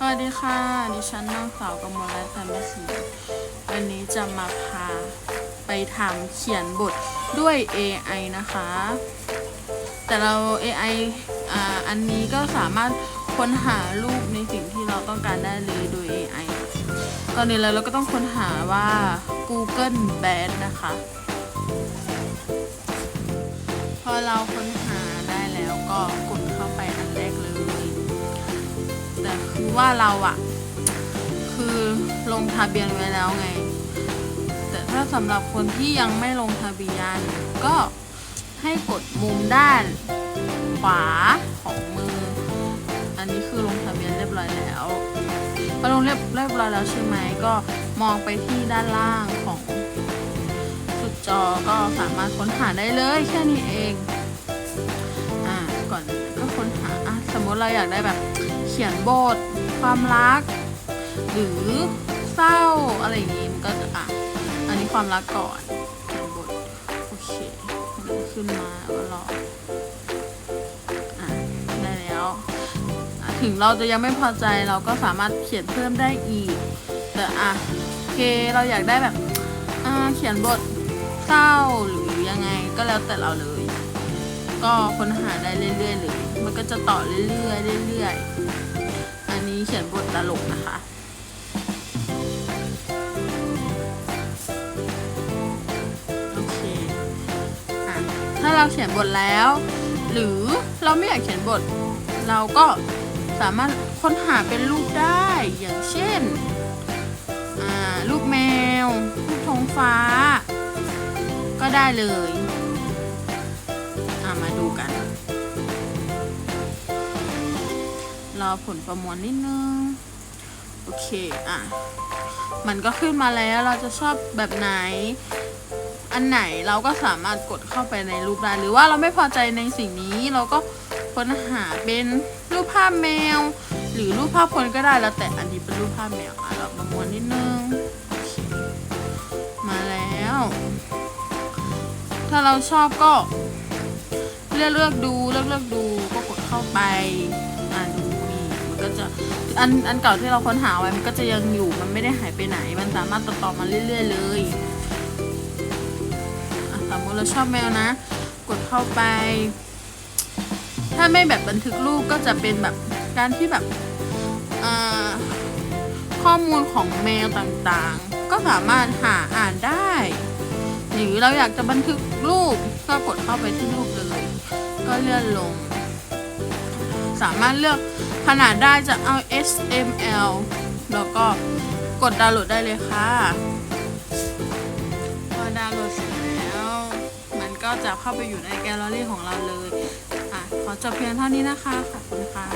สวัสดีค่ะ ดิฉันนางสาวกมลรัตน์ธรรมศรีวันนี้จะมาพาไปทำเขียนบทด้วย AI นะคะ แต่เรา AI อ่าอันนี้ก็สามารถค้นหารูปในสิ่งที่เราต้องการได้เลยโดย AI ตอนนี้เราก็ต้องค้นหาว่า Google Band นะคะ พอเราค้นหาได้แล้วก็กด คือว่าเราอะคือลงทะเบียนไว้แล้วไง แต่ถ้าสำหรับคนที่ยังไม่ลงทะเบียน ก็ให้กดมุมด้านขวาของมือ อันนี้คือลงทะเบียนเรียบร้อยแล้วพอลงเรียบเรียบร้อยแล้วใช่ไหมก็มองไปที่ด้านล่างของสุดจอก็สามารถค้นหาได้เลยแค่นี้เอง อ่าก่อนก็ค้นหาอะสมมติเราอยากได้แบบ ขียนบท ความรัก หรือเศร้าอะไรอย่างนี้มันก็จะอะอันนี้ความรักก่อนเขียนบทโอเคขึ้นมาแล้วรออะได้แล้วถึงเราจะยังไม่พอใจเราก็สามารถเขียนเพิ่มได้อีก แต่อะโอเคเราอยากได้แบบอ่าเขียนบทเศร้าหรือยังไงก็แล้วแต่เราเลย ก็ค้นหาได้เรื่อยๆเลย มันก็จะต่อเรื่อยๆเรื่อยๆ นี้เขียนบทตลกนะคะโอเคอะถ้าเราเขียนบทแล้ว หรือเราไม่อยากเขียนบท เราก็สามารถค้นหาเป็นรูปได้อย่างเช่นรูปแมวรูปท้องฟ้า ก็ได้เลยมาดูกัน รอผลประมวลนิดนึง โอเค อะ มันก็ขึ้นมาแล้วเราจะชอบแบบไหน อันไหนเราก็สามารถกดเข้าไปในรูปได้ หรือว่าเราไม่พอใจในสิ่งนี้เราก็ค้นหาเป็นรูปภาพแมว หรือรูปภาพคนก็ได้แล้วแต่อันนี้เป็นรูปภาพแมวอะเราประมวลนิดนึง มาแล้ว ถ้าเราชอบก็เลือกเลือกดูเลือกเลือกดูก็กดเข้าไป ก็จะอันอันเก่าที่เราค้นหาไว้มันก็จะยังอยู่มันไม่ได้หายไปไหน มันสามารถต่อต่อมาเรื่อย ๆ เลยอะสมมติเราชอบแมวนะ กดเข้าไป ถ้าไม่แบบบันทึกรูปก็จะเป็นแบบการที่แบบข้อมูลของแมวต่างๆ ก็สามารถหาอ่านได้ หรือเราอยากจะบันทึกรูปก็กดเข้าไปที่รูปเลย ก็เลื่อนลง สามารถเลือกขนาดได้จะเอา SML แล้วก็กดดาวน์โหลดได้เลยค่ะพอดาวน์โหลดเสร็จแล้ว มันก็จะเข้าไปอยู่ในแกลเลอรี่ของเราเลย อะ ขอจบเพียงเท่านี้นะคะ ขอบคุณค่ะ